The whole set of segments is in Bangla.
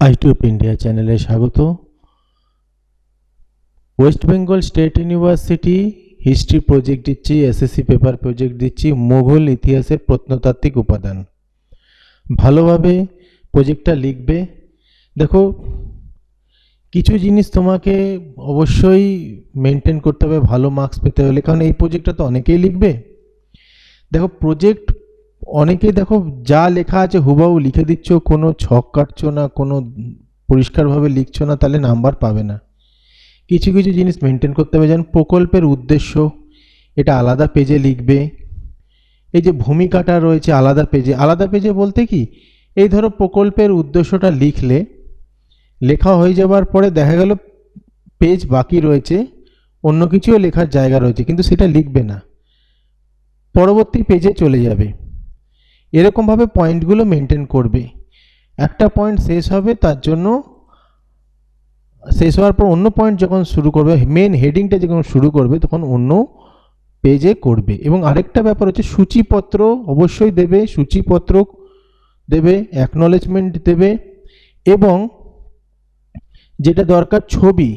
আইটিউব ইন্ডিয়া চ্যানেলে স্বাগত। West Bengal State University history project দিচ্ছি এসএসসি পেপার প্রজেক্ট দিচ্ছি মোগল ইতিহাসের প্রত্নতাত্ত্বিক উপাদান। ভালোভাবে প্রজেক্টটা লিখবে। দেখো, কিছু জিনিস তোমাকে অবশ্যই মেনটেন করতে হবে, ভালো মার্কস পেতে হলে, কারণ এই প্রজেক্টটা তো অনেকেই লিখবে। দেখো প্রজেক্ট অনেকেই দেখো যা লেখা আছে হুবাহু লিখে দিচ্ছ, কোনো ছক কাটছো না, কোনো পরিষ্কারভাবে লিখছো না, তাহলে নাম্বার পাবে না। কিছু কিছু জিনিস মেনটেন করতে হবে, যেমন প্রকল্পের উদ্দেশ্য, এটা আলাদা পেজে লিখবে। এই যে ভূমিকাটা রয়েছে আলাদা পেজে আলাদা পেজে বলতে কি, এই ধরো প্রকল্পের উদ্দেশ্যটা লিখলে, লেখা হয়ে যাওয়ার পরে দেখা গেল পেজ বাকি রয়েছে, অন্য কিছুও লেখার জায়গা রয়েছে, কিন্তু সেটা লিখবে না। পরবর্তী পেজে চলে যাবে। এরকমভাবে পয়েন্টগুলো মেনটেন করবে। একটা পয়েন্ট শেষ হবে, তার জন্য শেষ হওয়ার পর অন্য পয়েন্ট যখন শুরু করবে মেন হেডিংটা যখন শুরু করবে, তখন অন্য পেজে করবে। এবং আরেকটা ব্যাপার হচ্ছে, সূচিপত্র অবশ্যই দেবে, সূচিপত্র দেবে অ্যাকনলেজমেন্ট দেবে, এবং যেটা দরকার, ছবি।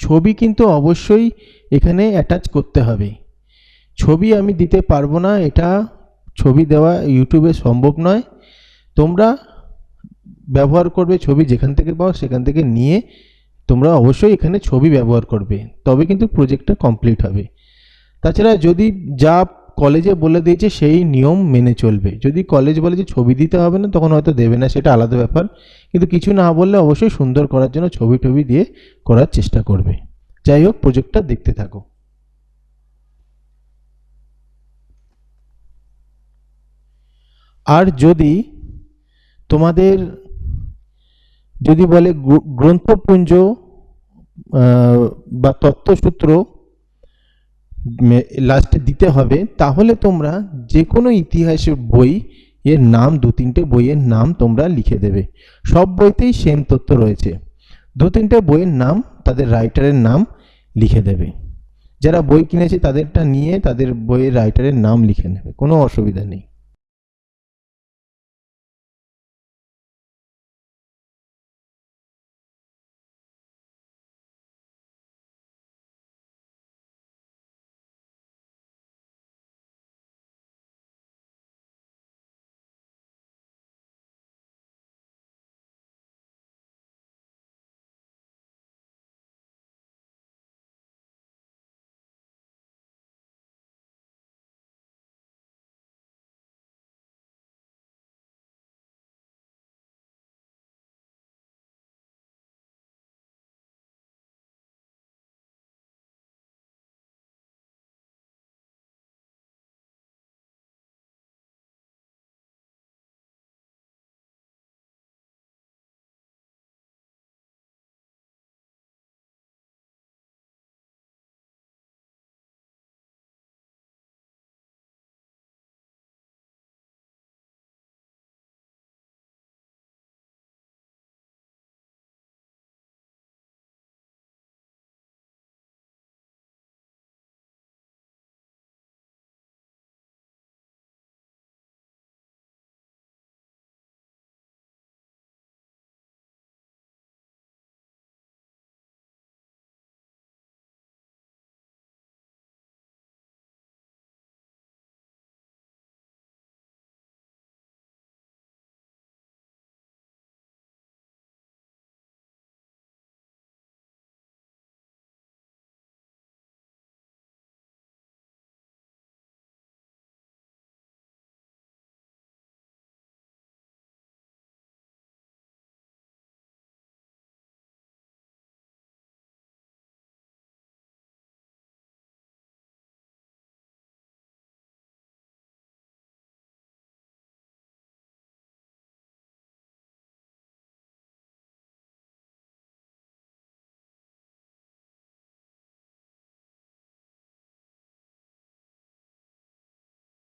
ছবি কিন্তু অবশ্যই এখানে অ্যাটাচ করতে হবে। ছবি আমি দিতে পারব না, এটা ছবি দেওয়া ইউটিউবে সম্ভব নয়। তোমরা ব্যবহার করবে ছবি যেখান থেকে পাও সেখান থেকে নিয়ে তোমরা অবশ্যই এখানে ছবি ব্যবহার করবে। তবে কিন্তু প্রজেক্টটা কমপ্লিট হবে। তাছাড়া যদি যা কলেজে বলে দিয়েছে সেই নিয়ম মেনে চলবে। যদি কলেজ বলে যে ছবি দিতে হবে না, তখন হয়তো দেবে না, সেটা আলাদা ব্যাপার। কিন্তু কিছু না বললে অবশ্যই সুন্দর করার জন্য ছবি টবি দিয়ে করার চেষ্টা করবে। যাই হোক, প্রজেক্টটা দেখতে থাকো। আর যদি তোমাদের, যদি বলে গ্রন্থপুঞ্জ বা তত্ত্বসূত্র লাস্টে দিতে হবে, তাহলে তোমরা যে কোনো ইতিহাসের বই, এর নাম, দু তিনটে বইয়ের নাম তোমরা লিখে দেবে। সব বইতেই সেম তথ্য রয়েছে। দু তিনটে বইয়ের নাম, তাদের রাইটারের নাম লিখে দেবে। যারা বই কিনেছে, তাদেরটা নিয়ে তাদের বইয়ের রাইটারের নাম লিখে নেবে। কোনো অসুবিধা নেই।